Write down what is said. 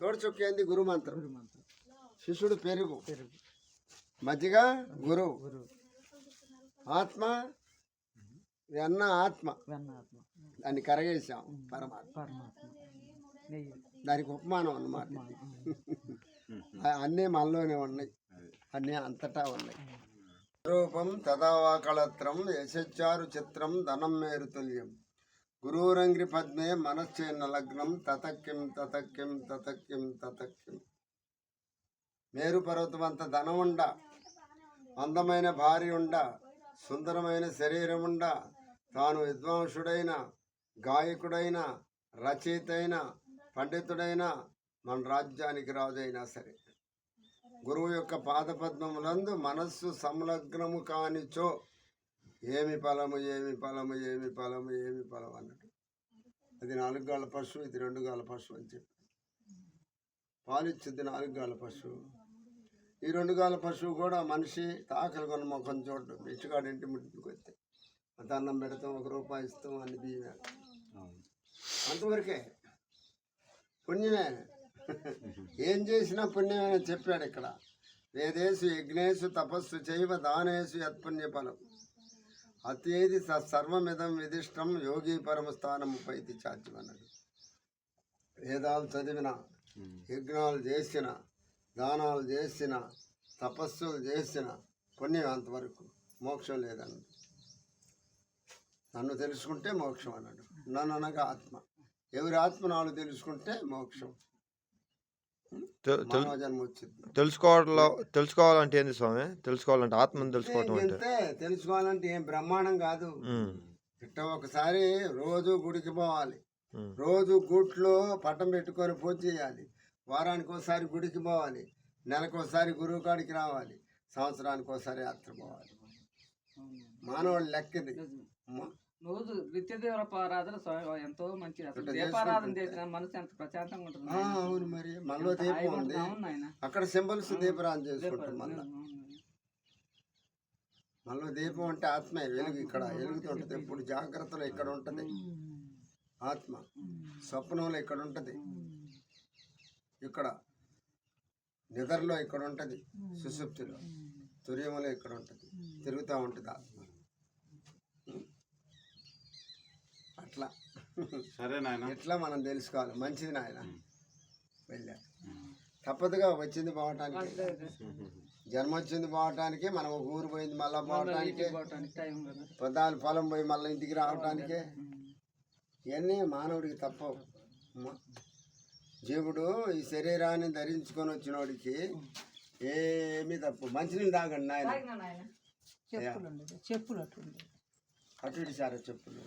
తోడు చుక్కేంది గురు మంత్రం? గురు శిష్యుడు పెరుగు. పెరుగు. మజ్జిగ గురువు ఆత్మ ఇది అన్న ఆత్మ. వెన్న ఆత్మ. దాన్ని కరగేసాం పరమాత్మ. దానికి ఉపమానం అన్నమాట అన్నీ మనలోనే ఉన్నాయి. అన్నీ అంతటా ఉన్నాయి. రూపం తదావాకళత్రం యశచ్చారు చిత్రం ధనం మేరు తుల్యం. గురూరంగ్రి పద్మే మనశ్చేన్న లగ్నం తతక్యం తతక్యం తతక్యం తతక్యం మేరు పర్వతం అంత ధనం ఉండ అందమైన భార్య ఉండ సుందరమైన శరీరం ఉండ తాను విద్వాంసుడైన గాయకుడైన రచయితైన పండితుడైన మన రాజ్యానికి రాజైనా సరే. గురువు యొక్క పాదపద్మములందు మనస్సు సంలగ్నము కానిచో ఏమి ఫలము ఏమి ఫలము ఏమి ఫలము ఏమి ఫలం అన్నట్టు. అది నాలుగు గాల పశువు ఇది రెండు గాల పశువు అని చెప్పి. పాలిచ్చింది నాలుగు గాల పశువు. ఈ రెండు గాల పశువు కూడా మనిషి తాకలి కొన్న ముఖం చూడడం బిచ్చగాడు ఇంటి ముట్టుకు వస్తే. అంత అన్నం పెడతాం ఒక రూపాయి ఇస్తాం అన్ని బియ్యం వేస్తాం. అంతవరకే. పుణ్యమే. ఏం చేసినా పుణ్యమే అని చెప్పాడు ఇక్కడ. వేదేశు యజ్ఞేశు తపస్సు చేయవ దానేశు యత్పుణ్య ఫలం అతేది సర్వమిదం విదిష్టం యోగి పరమస్థానం పైతి చార్జం వేదాలు చదివిన యజ్ఞాలు చేసిన దానాలు చేసిన తపస్సులు చేసిన పుణ్యం అంతవరకు మోక్షం లేదన్నాడు నన్ను తెలుసుకుంటే మోక్షం అన్నాడు. నన్ను అనగా ఆత్మ. ఎవరి ఆత్మ నాలుగు తెలుసుకుంటే మోక్షం తె- తెల్- మానవ జన్మ వచ్చింది తెలుసుకోవడంలో తెలుసుకోవాలంటే ఏంది స్వామి? తెలుసుకోవాలంటే ఆత్మను తెలుసుకోవటం అంటే. తెలుసుకోవాలంటే ఏం బ్రహ్మాండం కాదు. ఇట్ట ఒకసారి రోజు గుడికి పోవాలి. రోజు గుట్లో పట్టం పెట్టుకొని పూజ చేయాలి. వారానికి ఒకసారి గుడికి పోవాలి. నెలకు ఒకసారి గురువు కాడికి రావాలి. సంవత్సరానికి ఒకసారి యాత్ర పోవాలి. మానవుడు లెక్కది. అమ్మా, రోజు నిత్యదేవర ఆరాధన స్వ- ఎంతో మంచిది. అసలు దీపారాధన చేసిన మనసు ఎంత ప్రశాంతంగా ఉంటుంది. అవును మరి. మనలో దీపం ఉంది. అక్కడ సింబల్స్ దీపరాజం చేసుకుంటాం మళ్ళీ. మనలో దీపం అంటే ఆత్మే. వెలుగు ఇక్కడ. వెలుగుతుంటది ఇప్పుడు జాగ్రత్తలో ఇక్కడ ఉంటది. ఆత్మ. స్వప్నంలో ఇక్కడ ఉంటది. ఇక్కడ. నిద్రలో ఇక్కడ ఉంటది. సుషుప్తిలో తుర్యములో ఇక్కడ ఉంటది. తిరుగుతూ ఉంటుంది. ఆత్మ అట్లా సరే నాయన. ఎట్లా మనం తెలుసుకోవాలి? మంచిది నాయన. వెళ్ళా. తప్పదుగా వచ్చింది పోవటానికి. జన్మ వచ్చింది పోవటానికి మనం ఒక ఊరు పోయింది మళ్ళా పోవటానికి. పొద్దాలు పొలం పోయి మళ్ళీ ఇంటికి రావటానికే. ఇవన్నీ మానవుడికి తప్పవు. జీవుడు ఈ శరీరాన్ని ధరించుకొని వచ్చినోడికి ఏమీ తప్పు. మంచినీళ్ళు తాగండి నాయన. చెప్పులు అటు ఇటు సారా చెప్పులు?